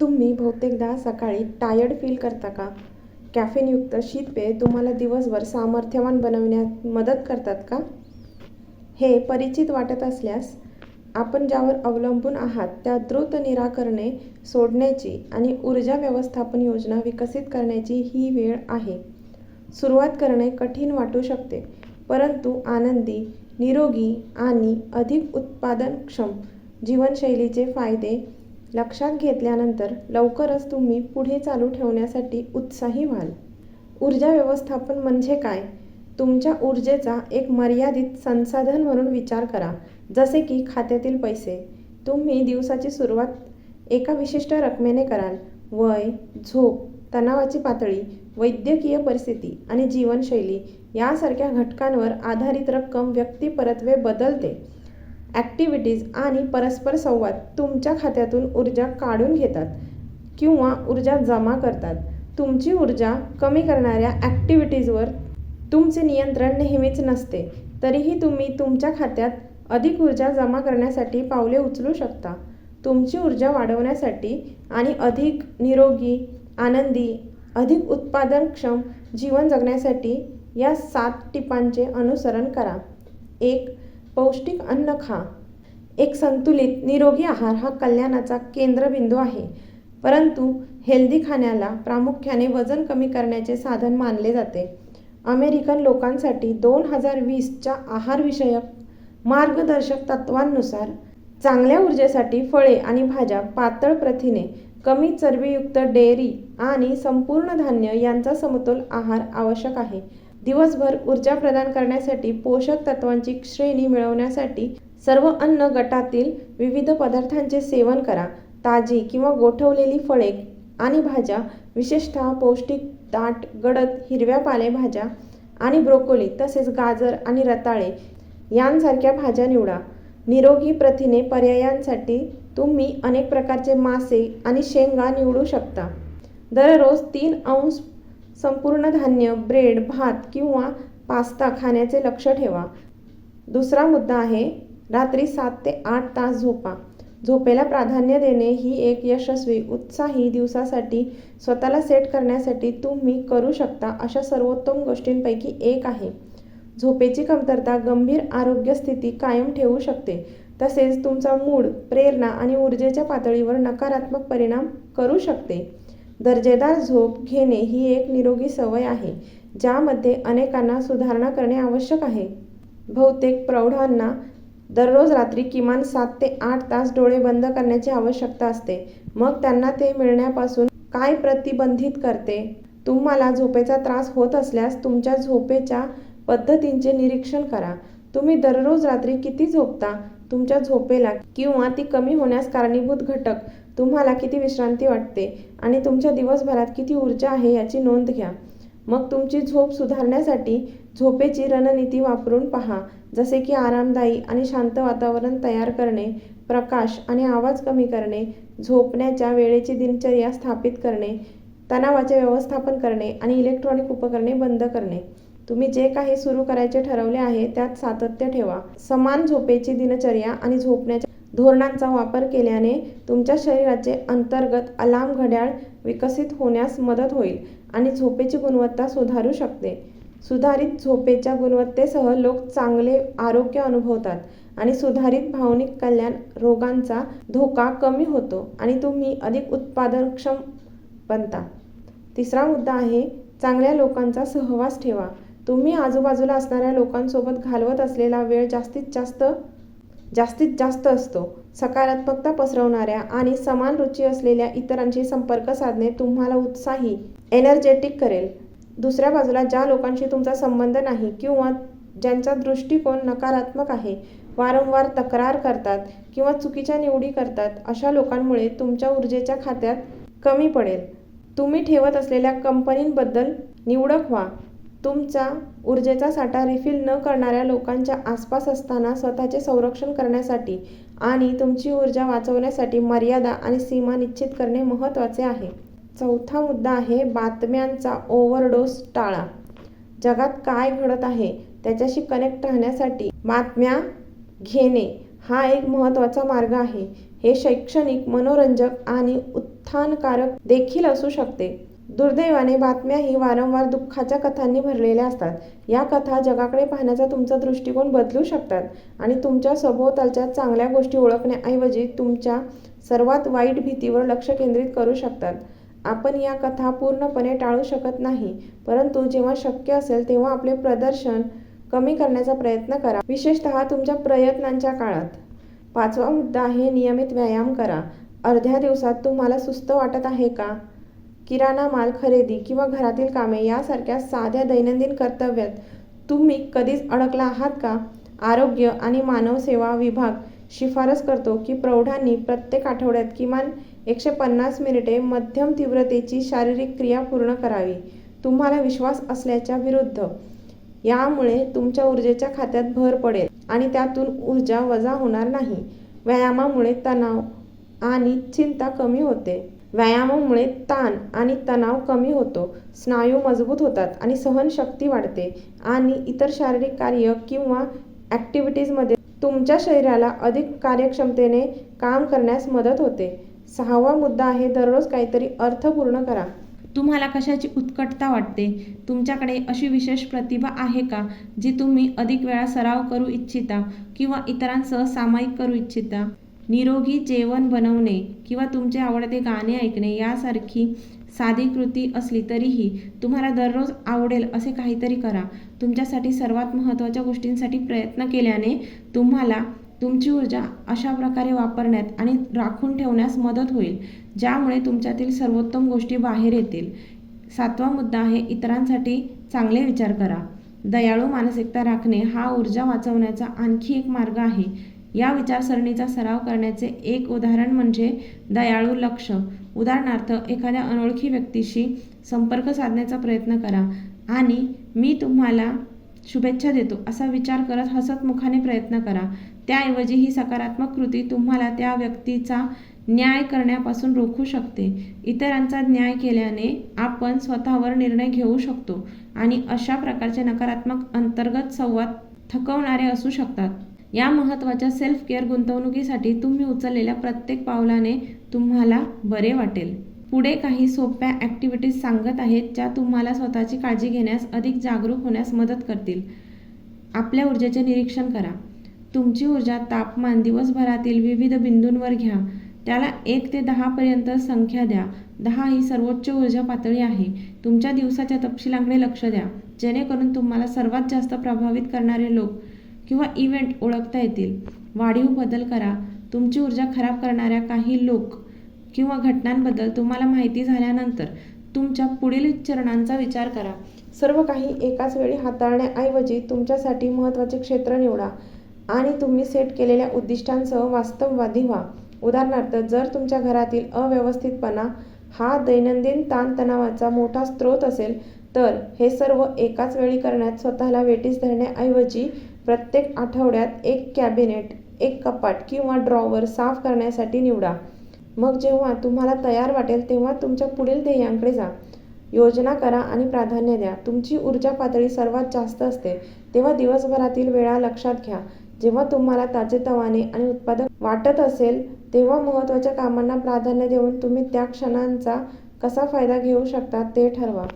तुम्ही बहुतेकदा सकाळी टायर्ड फील करता का? कॅफेनयुक्त शीतपेय तुम्हाला दिवसभर सामर्थ्यवान बनवण्यात मदत करतात का? हे परिचित वाटत असल्यास आपण ज्यावर अवलंबून आहात त्या द्रुत निराकरणे सोडण्याची आणि ऊर्जा व्यवस्थापन योजना विकसित करण्याची ही वेळ आहे. सुरुवात करणे कठीण वाटू शकते परंतु आनंदी निरोगी आणि अधिक उत्पादनक्षम जीवनशैलीचे फायदे लक्षात घेतल्यानंतर लवकरच तुम्ही पुढे चालू ठेवण्यासाठी उत्साही व्हाल. ऊर्जा व्यवस्थापन म्हणजे काय? तुमच्या ऊर्जेचा एक मर्यादित संसाधन म्हणून विचार करा जसे की खात्यातील पैसे. तुम्ही दिवसाची सुरुवात एका विशिष्ट रकमेने कराल. वय झोप तणावाची पातळी वैद्यकीय परिस्थिती आणि जीवनशैली यासारख्या घटकांवर आधारित रक्कम व्यक्तिपरत्वे बदलते. ॲक्टिव्हिटीज आणि परस्पर संवाद तुमच्या खात्यातून ऊर्जा काढून घेतात किंवा ऊर्जा जमा करतात. तुमची ऊर्जा कमी करणाऱ्या ॲक्टिव्हिटीजवर तुमचे नियंत्रण नेहमीच नसते. तरीही तुम्ही तुमच्या खात्यात अधिक ऊर्जा जमा करण्यासाठी पावले उचलू शकता. तुमची ऊर्जा वाढवण्यासाठी आणि अधिक निरोगी आनंदी अधिक उत्पादनक्षम जीवन जगण्यासाठी या सात टिपांचे अनुसरण करा. एक पौष्टिक अन्न खा. एक संतुलित निरोगी आहार हा कल्याणाचा केंद्रबिंदू आहे. परंतु हेल्दी खाण्याला प्रामुख्याने वजन कमी करण्याचे साधन मानले जाते. अमेरिकन लोकांसाठी दोन हजार वीसच्या आहारविषयक मार्गदर्शक तत्त्वांनुसार चांगल्या ऊर्जेसाठी फळे आणि भाज्या पातळ प्रथिने कमी चरबीयुक्त डेअरी आणि संपूर्ण धान्य यांचा समतोल आहार आवश्यक आहे. दिवसभर ऊर्जा प्रदान करण्यासाठी पोषक तत्वांची श्रेणी मिळवण्यासाठी सर्व अन्न गटातील विविध पदार्थांचे सेवन करा. ताजी किंवा गोठवलेली फळे आणि भाज्या विशेषतः पौष्टिक दाट गडद हिरव्या पालेभाज्या आणि ब्रोकोली तसेच गाजर आणि रताळे यांसारख्या भाज्या निवडा. निरोगी प्रथिने पर्यायांसाठी तुम्ही अनेक प्रकारचे मासे आणि शेंगा निवडू शकता. दररोज तीन अंश संपूर्ण धान्य ब्रेड भात किंवा पास्ता खाण्याचे लक्ष ठेवा. दुसरा मुद्दा आहे रात्री सात ते आठ तास झोपा. झोपेला प्राधान्य देणे ही एक यशस्वी उत्साही दिवसासाठी स्वतःला सेट करण्यासाठी तुम्ही करू शकता अशा सर्वोत्तम गोष्टींपैकी एक आहे. झोपेची कमतरता गंभीर आरोग्य स्थिती कायम ठेवू शकते. तसेच तुमचा मूड प्रेरणा आणि ऊर्जेच्या पातळीवर नकारात्मक परिणाम करू शकते. दर्जेदार झोप घेणे ही एक निरोगी सवय आहे ज्यामध्ये अनेकांना सुधारणा करणे आवश्यक आहे. बहुतेक प्रौढांना दररोज रात्री किमान सात ते आठ तास डोळे बंद करण्याची आवश्यकता असते. मग त्यांना ते मिळण्यापासून काय प्रतिबंधित करते? तुम्हाला झोपेचा त्रास होत असल्यास तुमच्या झोपेच्या पद्धतींचे निरीक्षण करा. तुम्ही दररोज रात्री किती झोपता? तुमच्या झोपेला किंवा ती कमी होण्यास कारणीभूत घटक. तुम्हाला किती विश्रांती वाटते? आणि तुमच्या दिवसभरात किती ऊर्जा आहे याची नोंद घ्या. मग तुमची झोप सुधारण्यासाठी झोपेची रणनीती वापरून पहा. जसे की आरामदायी आणि शांत वातावरण तयार करणे प्रकाश आणि आवाज कमी करणे झोपण्याच्या वेळेची दिनचर्या स्थापित करणे तणावाचे व्यवस्थापन करणे आणि इलेक्ट्रॉनिक उपकरणे बंद करणे. तुम्ही जे काही सुरू करायचे ठरवले आहे त्यात सातत्य ठेवा. समान झोपेची दिनचर्या आणि झोपण्याच्या धोरणांचा वापर केल्याने तुमच्या शरीराचे अंतर्गत अलार्म घड्याळ विकसित होण्यास मदत होईल आणि झोपेची गुणवत्ता सुधारू शकते. सुधारित झोपेच्या गुणवत्तेसह लोक चांगले आरोग्य अनुभवतात आणि सुधारित भावनिक कल्याण रोगांचा धोका कमी होतो आणि तुम्ही अधिक उत्पादनक्षम बनता. तिसरा मुद्दा आहे चांगल्या लोकांचा सहवास ठेवा. तुम्ही आजूबाजूला असणाऱ्या लोकांसोबत घालवत असलेला वेळ जास्तीत जास्त जास्तीत जास्त असतो. सकारात्मकता पसरवणाऱ्या आणि समान रुची असलेल्या इतरांशी संपर्क साधणे तुम्हाला उत्साही एनर्जेटिक करेल. दुसऱ्या बाजूला ज्या लोकांशी तुमचा संबंध नाही किंवा ज्यांचा दृष्टिकोन नकारात्मक आहे वारंवार तक्रार करतात किंवा चुकीच्या निवडी करतात अशा लोकांमुळे तुमच्या ऊर्जेच्या खात्यात कमी पडेल. तुम्ही ठेवत असलेल्या कंपनींबद्दल निवडक व्हा. तुमचा ऊर्जेचा साठा रिफिल न करणाऱ्या लोकांच्या आसपास असताना स्वतःचे संरक्षण करण्यासाठी आणि तुमची ऊर्जा वाचवण्यासाठी मर्यादा आणि सीमा निश्चित करणे महत्त्वाचे आहे. चौथा मुद्दा आहे बातम्यांचा ओव्हरडोस टाळा. जगात काय घडत आहे त्याच्याशी कनेक्ट राहण्यासाठी बातम्या घेणे हा एक महत्त्वाचा मार्ग आहे. हे शैक्षणिक मनोरंजक आणि उत्थानकारक देखील असू शकते. दुर्दैवाने बातम्याही वारंवार दुःखाच्या कथांनी भरलेल्या असतात. या कथा जगाकडे पाहण्याचा तुमचा दृष्टिकोन बदलू शकतात आणि तुमच्या सभोवतालच्या चांगल्या गोष्टी ओळखण्याऐवजी तुमच्या सर्वात वाईट भीतीवर लक्ष केंद्रित करू शकतात. आपण या कथा पूर्णपणे टाळू शकत नाही परंतु जेव्हा शक्य असेल तेव्हा आपले प्रदर्शन कमी करण्याचा प्रयत्न करा विशेषतः तुमच्या प्रयत्नांच्या काळात. पाचवा मुद्दा आहे नियमित व्यायाम करा. अर्ध्या दिवसात तुम्हाला सुस्त वाटत आहे का? किराणा माल खरेदी किंवा घरातील कामे यासारख्या साध्या दैनंदिन कर्तव्यात तुम्ही कधीच अडकला आहात का? आरोग्य आणि मानव सेवा विभाग शिफारस करतो की प्रौढांनी प्रत्येक आठवड्यात किमान एकशे पन्नास मिनिटे मध्यम तीव्रतेची शारीरिक क्रिया पूर्ण करावी. तुम्हाला विश्वास असल्याच्या विरुद्ध. यामुळे तुमच्या ऊर्जेच्या खात्यात भर पडेल आणि त्यातून ऊर्जा वजा होणार नाही. व्यायामामुळे तणाव आणि चिंता कमी होते. व्यायामामुळे ताण आणि तणाव कमी होतो. स्नायू मजबूत होतात आणि सहनशक्ती वाढते. आणि इतर शारीरिक कार्य किंवा ॲक्टिव्हिटीजमध्ये तुमच्या शरीराला अधिक कार्यक्षमतेने काम करण्यास मदत होते. सहावा मुद्दा आहे दररोज काहीतरी अर्थपूर्ण करा. तुम्हाला कशाची उत्कटता वाटते? तुमच्याकडे अशी विशेष प्रतिभा आहे का जी तुम्ही अधिक वेळा सराव करू इच्छिता किंवा इतरांसह सामायिक करू इच्छिता? निरोगी जेवण बनवणे किंवा तुमचे आवडते गाणे ऐकणे यासारखी साधी कृती असली तरीही तुम्हाला दररोज आवडेल असे काहीतरी करा. तुमच्यासाठी सर्वात महत्त्वाच्या गोष्टींसाठी प्रयत्न केल्याने तुम्हाला तुमची ऊर्जा अशा प्रकारे वापरण्यात आणि राखून ठेवण्यास मदत होईल ज्यामुळे तुमच्यातील सर्वोत्तम गोष्टी बाहेर येतील. सातवा मुद्दा आहे इतरांसाठी चांगले विचार करा. दयाळू मानसिकता राखणे हा ऊर्जा वाचवण्याचा आणखी एक मार्ग आहे. या विचारसरणीचा सराव करण्याचे एक उदाहरण म्हणजे दयाळू लक्ष. उदाहरणार्थ एखाद्या अनोळखी व्यक्तीशी संपर्क साधण्याचा प्रयत्न करा आणि मी तुम्हाला शुभेच्छा देतो असा विचार करत हसतमुखाने प्रयत्न करा. त्याऐवजी ही सकारात्मक कृती तुम्हाला त्या व्यक्तीचा न्याय करण्यापासून रोखू शकते. इतरांचा न्याय केल्याने आपण स्वतःवर निर्णय घेऊ शकतो आणि अशा प्रकारचे नकारात्मक अंतर्गत संवाद थकवणारे असू शकतात. या महत्त्वाच्या सेल्फ केअर गुंतवणुकीसाठी तुम्ही उचललेल्या प्रत्येक पावलाने तुम्हाला बरे वाटेल. पुढे काही सोप्या ॲक्टिव्हिटीज सांगत आहेत ज्या तुम्हाला स्वतःची काळजी घेण्यास अधिक जागरूक होण्यास मदत करतील. आपल्या ऊर्जेचे निरीक्षण करा. तुमची ऊर्जा तापमान दिवसभरातील विविध बिंदूंवर घ्या. त्याला एक ते दहापर्यंत संख्या द्या. दहा ही सर्वोच्च ऊर्जा पातळी आहे. तुमच्या दिवसाच्या तपशिलांकडे लक्ष द्या. जेणेकरून तुम्हाला सर्वात जास्त प्रभावित करणारे लोक किंवा इव्हेंट ओळखता येतील. वाढीव बदल करा. तुमची ऊर्जा खराब करणाऱ्या काही लोक किंवा घटनांबद्दल तुम्हाला माहिती झाल्यानंतर तुमच्या पुढील चरणांचा विचार करा. सर्व काही एकाच वेळी हाताळण्याऐवजी तुमच्यासाठी महत्त्वाचे क्षेत्र निवडा आणि तुम्ही सेट केलेल्या उद्दिष्टांसह वास्तववादी व्हा. उदाहरणार्थ जर तुमच्या घरातील अव्यवस्थितपणा हा दैनंदिन ताणतणावाचा मोठा स्रोत असेल तर हे सर्व एकाच वेळी करण्यात स्वतःला वेटीस धरण्याऐवजी प्रत्येक आठवड्यात एक कॅबिनेट एक कपाट किंवा ड्रॉवर साफ करण्यासाठी निवडा. मग जेव्हा तुम्हाला तयार वाटेल तेव्हा तुमच्या पुढील ध्येयांकडे जा. योजना करा आणि प्राधान्य द्या. तुमची ऊर्जा पातळी सर्वात जास्त असते. तेव्हा दिवसभरातील वेळा लक्षात घ्या. जेव्हा तुम्हाला ताजेतवाने आणि उत्पादक वाटत असेल तेव्हा महत्त्वाच्या कामांना प्राधान्य देऊन तुम्ही त्या क्षणांचा कसा फायदा घेऊ शकता ते ठरवा.